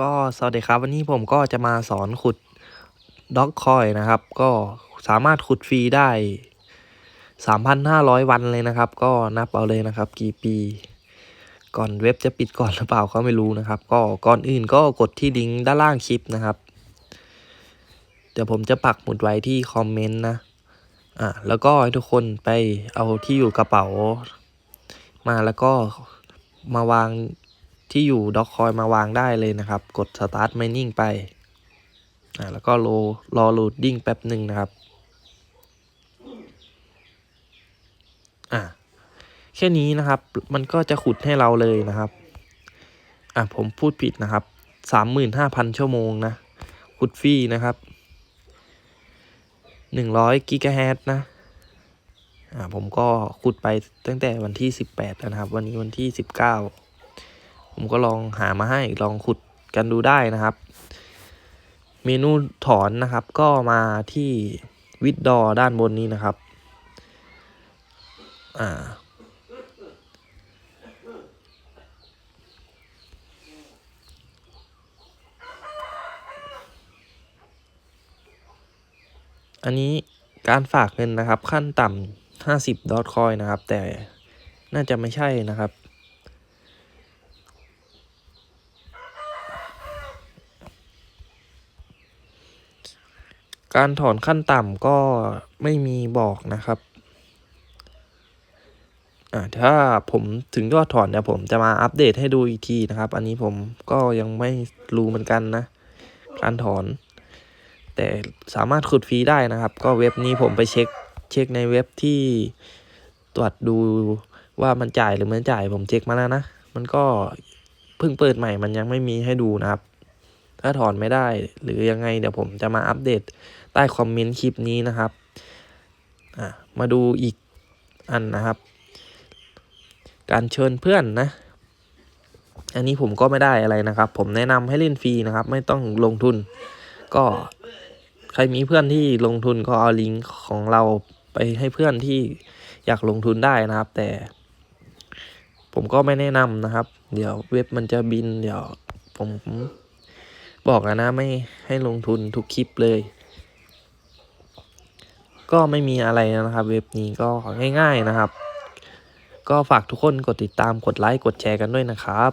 ก็สวัสดีครับวันนี้ผมก็จะมาสอนขุดด็อกคอยนะครับ ก็สามารถขุดฟรีได้ 3,500 วันเลยนะครับ ก็นับเอาเลยนะครับ กี่ปี ก่อนเว็บจะปิดก่อนหรือเปล่าก็ไม่รู้นะครับ ก็ก่อนอื่นก็กดที่ลิงก์ด้านล่างคลิปนะครับ เดี๋ยวผมจะปักหมุดไว้ที่คอมเมนต์นะอะแล้วก็ให้ทุกคนไปเอาที่อยู่กระเป๋า มาแล้วก็มาวาง ที่อยู่ด็อกคอยมาวางได้เลยนะครับ กด start mining ไปอะแล้วก็รอรอโหลดดิ้งแป๊บหนึ่งนะครับอะแค่นี้นะครับ มันก็จะขุดให้เราเลยนะครับอะผมพูดผิดนะครับสามหมื่นห้าพันชั่วโมงนะ ขุดฟรีนะครับหนึ่งร้อยกิกะแฮตนะอ่าผมก็ขุดไปตั้งแต่วันที่สิบแปดนะครับ วันนี้วันที่สิบเก้า ผมก็ลองหามาให้ลองขุดกันดูได้นะครับ เมนูถอนนะครับก็มาที่วิดดอด้านบนนี้นะครับอ่าอันนี้การฝากเงินนะครับขั้นต่ำห้าสิบดอทคอยนะครับ แต่น่าจะไม่ใช่นะครับ การถอนขั้นต่ำก็ไม่มีบอกนะครับอ่าถ้าผมถึงยอดถอนเดี๋ยวผมจะมาอัปเดตให้ดูอีกทีนะครับ อันนี้ผมก็ยังไม่รู้เหมือนกันนะ การถอน แต่สามารถขุดฟรีได้นะครับ ก็เว็บนี้ผมไปเช็คเช็คในเว็บที่ตรวจดูว่ามันจ่ายหรือไม่จ่ายผมเช็คมาแล้วนะ มันก็เพิ่งเปิดใหม่มันยังไม่มีให้ดูนะครับ ถ้าถอนไม่ได้ หรือยังไงเดี๋ยวผมจะมาอัปเดตใต้คอมเมนต์คลิปนี้นะครับมาดูอีกอันนะครับ การเชิญเพื่อนนะ อันนี้ผมก็ไม่ได้อะไรนะครับ ผมแนะนำให้เล่นฟรีนะครับ ไม่ต้องลงทุน ก็ใครมีเพื่อนที่ลงทุนก็เอาลิงก์ของเราไปให้เพื่อนที่อยากลงทุนได้นะครับ แต่ ผมก็ไม่แนะนำนะครับ เดี๋ยวเว็บมันจะบินเดี๋ยวผม บอกแล้วนะไม่ให้ลงทุนทุกคลิปเลย ก็ไม่มีอะไรนะครับ เว็บนี้ก็ง่าย ๆนะครับ ก็ฝากทุกคนกดติดตามกดไลค์กดแชร์กันด้วยนะครับ